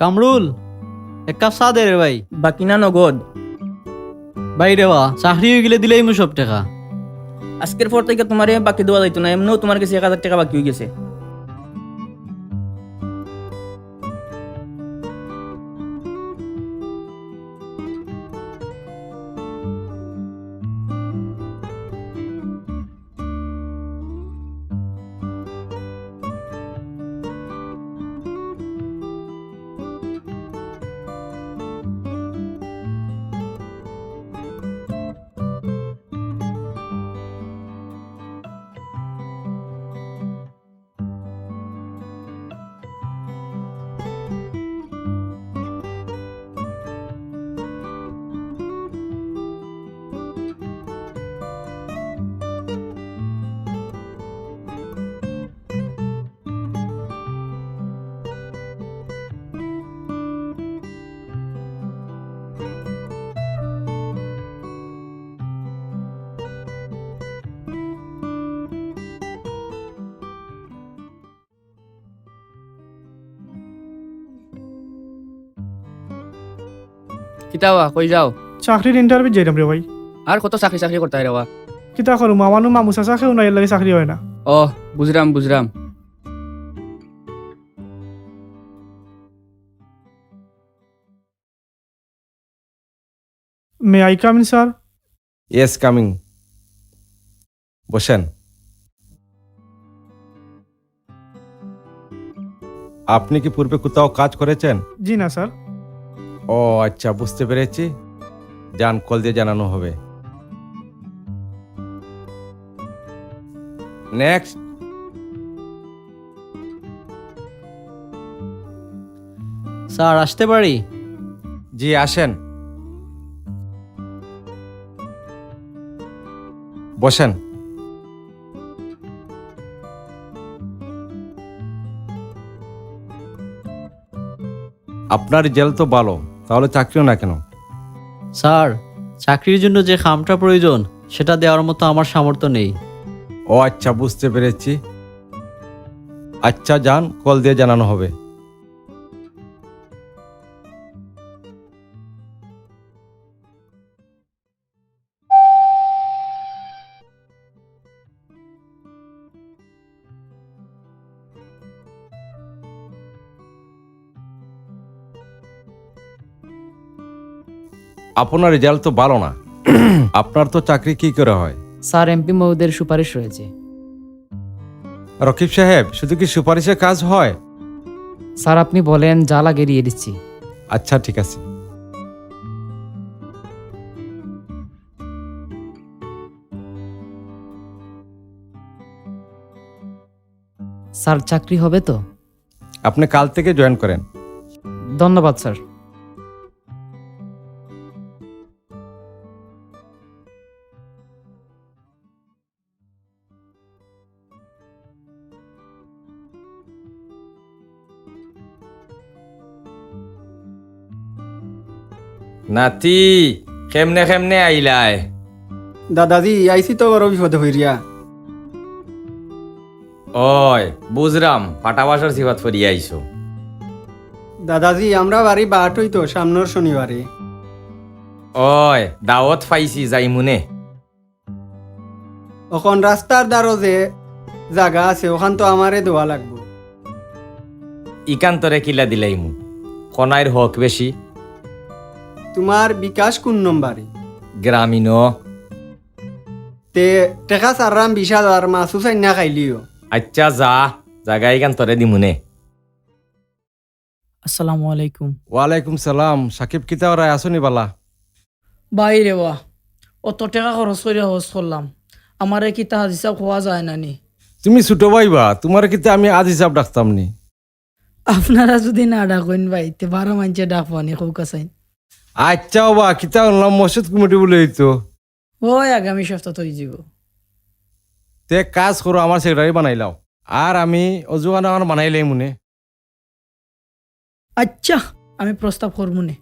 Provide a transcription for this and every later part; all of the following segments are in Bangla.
কামরুল এক কাপ চা দে রে ভাই। বাকি না নগদ। ভাই রে বা চাকরি হয়ে গেলে দিলেই মু সব টাকা। আজকের পর থেকে তোমার বাকি দেওয়া যাইতো না এমনিও তোমার কাছে এক হাজার টাকা বাকি হয়ে গেছে। কিতাবা কই যাও। চাকরির ইন্টারভিউ যাইলাম রে ভাই। আর কত চাকরি চাকরি করতে রেওয়া কিতা করো মামানু মামু চাচা খেও না এর লাগে চাকরি হয় না। ও বুঝরাম বুঝরাম may I come in sir yes coming বসেন। আপনি কি পূর্বে কোথাও কাজ করেছেন? জি না স্যার ও আচ্ছা বুঝতে পেরেছি। যান কল দিয়ে জানানো হবে। নেক্সট স্যার আসতে পারি? জি আসেন। বসেন। আপনার জেল তো ভালো। তাহলে চাকরিও না কেন? স্যার চাকরির জন্য যে খামটা প্রয়োজন সেটা দেওয়ার মতো আমার সামর্থ্য নেই। ও আচ্ছা বুঝতে পেরেছি। আচ্ছা যান কল দিয়ে জানানো হবে। আপনার রেজাল্ট তো ভালো না। আপনার তো চাকরি কি করে হয়? স্যার এমপি মহোদয়ের সুপারিশ রয়েছে। রকিব সাহেব শুধু কি সুপারিশের কাজ হয়? স্যার আপনি বলেন যা লাগে দিয়ে দিচ্ছি। আচ্ছা ঠিক আছে। স্যার চাকরি হবে তো? আপনি কাল থেকে জয়েন করেন। ধন্যবাদ স্যার। নাতি কেমনে কেমনে আইলাই? দাদাজি আইসি তো বড় বিপদে হইরিয়া। ওই বুঝরাম পাটাবাসর সিফাত ফরিয়ে আইছো। দাদাজি আমরা বাড়ি বাট হইতো সামনের শনিবারে। ওই দাওয়াত পাইছি যাইমুনে ওখন রাস্তার দ্বারো যে জায়গা আছে ওখান তো আমারে দেওয়া লাগবো। ইকান্তরে কিলা দিলাইমু। কনাইর হক বেশি। তোমার বিকাশ কোন নম্বরে? গ্রামীণ। তে টেকা সাররাম বিশ হাজার মাসু চাইনা খাইলিও। আচ্ছা যা। জাগা ইকান্তরে দিমুনে আসসালামু আলাইকুম। ওয়ালাইকুম সালাম। সাকিব কিতা রায় আসনি বালা? বাইরে বা অত টাকা খরচ করে হজ করলাম আমার কি তাহার হিসাব হওয়া যায় না নি? তুমি ছোট ভাইবা তোমার কিতা আমি আজ হিসাব ডাকতাম নি? আপনারা যদি না ডাকেন ভাই তে বারো মানছে ডাকবানি খুব কাছাই আচ্ছা বা কিতা অনলাম মসজিদ কমিটি বলে হইতো। ওই আগামী সপ্তাহ তো যাব। তে কাজ করো আমার সেক্রেটারি বানাইলাও আর আমি অজুগান আমার বানাইলাই মনে আচ্ছা আমি প্রস্তাব করব নে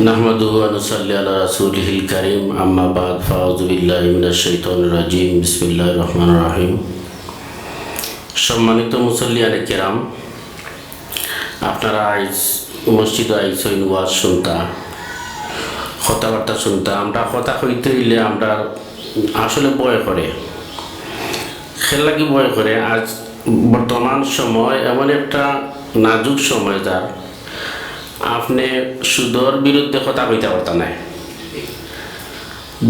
نحمده ونصلي على رسوله الكريم أما بعد فأعوذ بالله من الشيطان الرجيم بسم الله الرحمن الرحيم সম্মানিত মুসল্লিয়ানে কেরাম আপনারা আইজ মসজিদ আইসইন ওয়াজ শুনতা কথাবার্তা শুনতা আমরা কথা কইতে হইলে আমরা আসলে বয় করে খেলা কি বয় করে আজ বর্তমান সময় এমন একটা নাজুক সময় যার আপনি সুদর বিরুদ্ধে কথা কইতে পারতা নাই।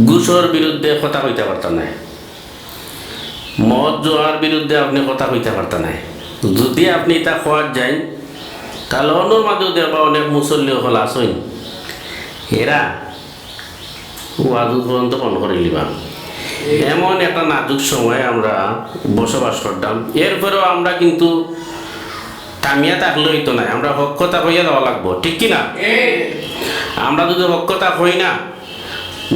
ঘুষর বিরুদ্ধে কথা কইতে পারতা নাই। মদ জোয়ার বিরুদ্ধে আপনি কথা কইতে পারতা নাই। যদি আপনি এটা খোয়ার যাই তাহলে অন্যর মাঝেও দেখবা অনেক মুসল্লি হল আসইন এরা ওয়াজু পর্যন্ত বন্ধ করে নিবা এমন একটা নাজুক সময় আমরা বসবাস করতাম। এরপরেও আমরা কিন্তু কামিয়া থাকলেই তো নাই, আমরা হক কথা কইয়া দেওয়া লাগবো, ঠিক কি না আমরা যদি হক কথা কই না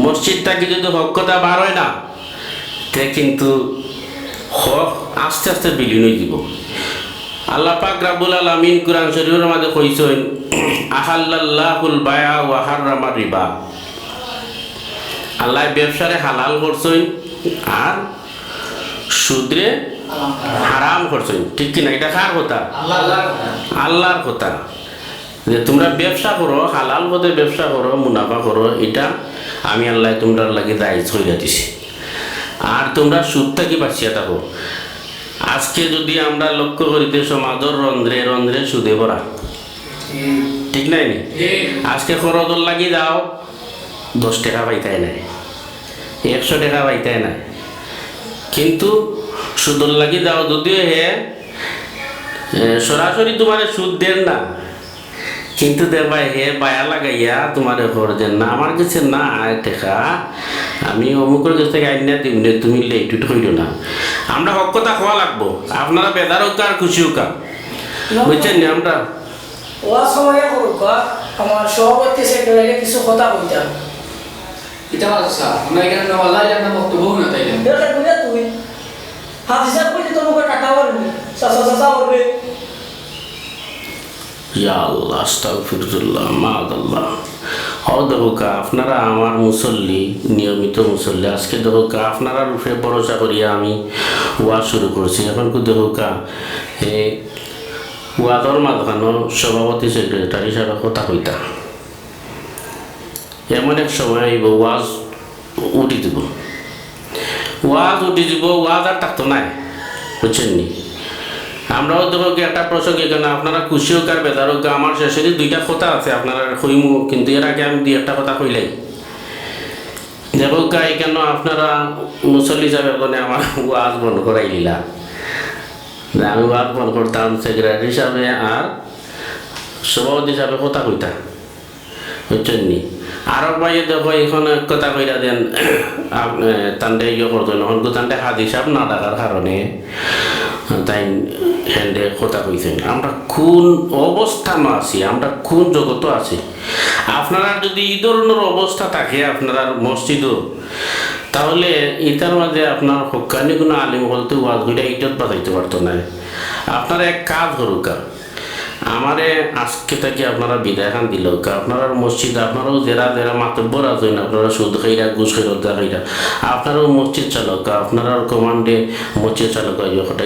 মসজিদটাকে যদি হক কথা বার হয় না, তে কিন্তু হক আস্তে আস্তে বিলীন হয়ে যাব। আল্লাহ পাক রাব্বুল আলামিন কুরআন শরীফের মধ্যে কইছেন, আহাল্লাল্লাহুল বায়া ওয়া হাররামা রিবা। আল্লাহ ব্যবসারে হালাল করছেন আর সুদরে হারাম করছেন ঠিক কিনা? এটা কার কথা? আল্লাহর কথা। যে তোমরা ব্যবসা করো হালাল পথে ব্যবসা করো মুনাফা করো এটা আমি আল্লাহ তোমরা লাগে দায়ী ছড়িয়ে দিছি। আর তোমরা সুদ থাকি বাঁচিয়া থাকো? আজকে যদি আমরা লক্ষ্য করিতে সমাজের রন্ধ্রে রন্ধ্রে সুদে ভরা। ঠিক নাই নি? আজকে খরদর লাগি যাও দশ টাকা পাইতাই নাই একশো টাকা পাইতাই নাই। কিন্তু সুদর লাগি দাও যদিও হে সরাসরি তোমার সুদ দেন না। কিন্তু দে দেবা হে বায়া লাগাইয়া তোমার ঘর দেন না। আমার কাছে না আয় টেকা আমি অমুকের কাছ থেকে আইনা দিম নে তুমি লেটুট হইল না। আমরা হক কথা খাওয়া লাগবো। আপনারা বেদার হোক আর খুশি হোক বুঝছেন নি আমরা? ওয়া সময় করুক আমার সভাপতি সেক্রেটারি কিছু কথা কইতাম কিতা আছে আমরা এখানে নওয়ালা জানা বক্তব্য না তাইলেন। দেখে বুঝে তুই। হিসাব করে তোমাকে টাকা পারবি চাচা চাচা করবে ইয়া আল্লাহ, আস্তাগফিরুল্লাহ, মাআদাল্লাহ। হও দেখো আপনারা আমার মুসল্লি, নিয়মিত মুসল্লি, আজকে দেখো কা, আপনারা রূপে ভরসা করিয়া আমি ওয়াজ শুরু করছি। এখন কু দেখো কা, এ ওয়াদর মাঝখানো সভাপতি সেক্রেটারি হিসাবে কথা কইতা। এমন এক সময় ওয়াজ উঠি দিব। ওয়াজ উঠি দিব ওয়াজ আর থাকতো নাই। বুঝছেন নি আমরাও দেখো একটা প্রসঙ্গ এখানে আপনারা খুশি হোক আর বেদার হোক, আমার শেষে দুইটা কথা আছে, আপনারা কইমু কিন্তু এর আগে আমি দুই একটা কথা কইলাই। দেখো গাই কেন আপনারা মুসল্লি হিসাবে ওখানে আমার ওয়াজ বন্ধ করাই দিলা আমি ওয়াজ বন্ধ করতাম সেক্রেটারি হিসাবে আর সভাপতি হিসাবে কথা কইতা বুঝছেন নি আরও বাইরে দেখো এখন কথা কইরা দেন তান্ডে ইয়ে করতো নহন তান্ডে হাত হিসাব না থাকার কারণে তাই হ্যান্ডে কথা কইছেন আমরা কোন অবস্থান আছি, আমরা কোন জগত আছি? আপনারা যদি এই ধরনের অবস্থা থাকে, আপনারা মসজিদও, তাহলে এটার মাঝে আপনার হকানি কোনো আলিম বলতে ওয়াজগুলা ইটত বাজাইতে পারতো না। আপনারা এক কাজ করুক আমারে আজকে থেকে আপনারা বিদায় খান দিল আপনারা মসজিদ, আপনারাও যারা যারা মাতব্বর আছেন আপনারা সুদ খাইরা, ঘুষ খাইরা খাইরা, আপনারাও মসজিদ চালক আপনারা কমান্ডে মসজিদ চালক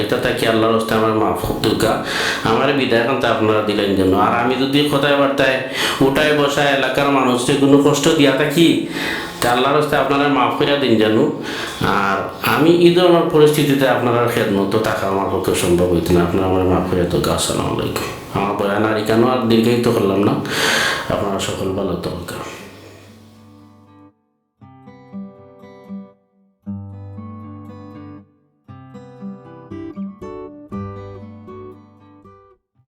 এটা থাকি আল্লাহর হস্তে আমার মাফ দুর্গা, আমার বিদায় খান তা আপনারা দিলেন জন্য আর আমি যদি কথায় বার্তায় উঠায় বসায় এলাকার মানুষকে কোনো কষ্ট দিয়া থাকি আল্লাহর হস্তে আপনারা মাফ করে দিন জানু। আর আমি এই ধরনের পরিস্থিতিতে আপনারা খেদমতো থাকা আমার পক্ষে সম্ভব হইত না। আপনারা আমার মাফ করে তো আসসালামু আলাইকুম। আমার বয়ান আর কেন আর দীর্ঘায়িত করলাম না। আপনারা সকল ভালো তো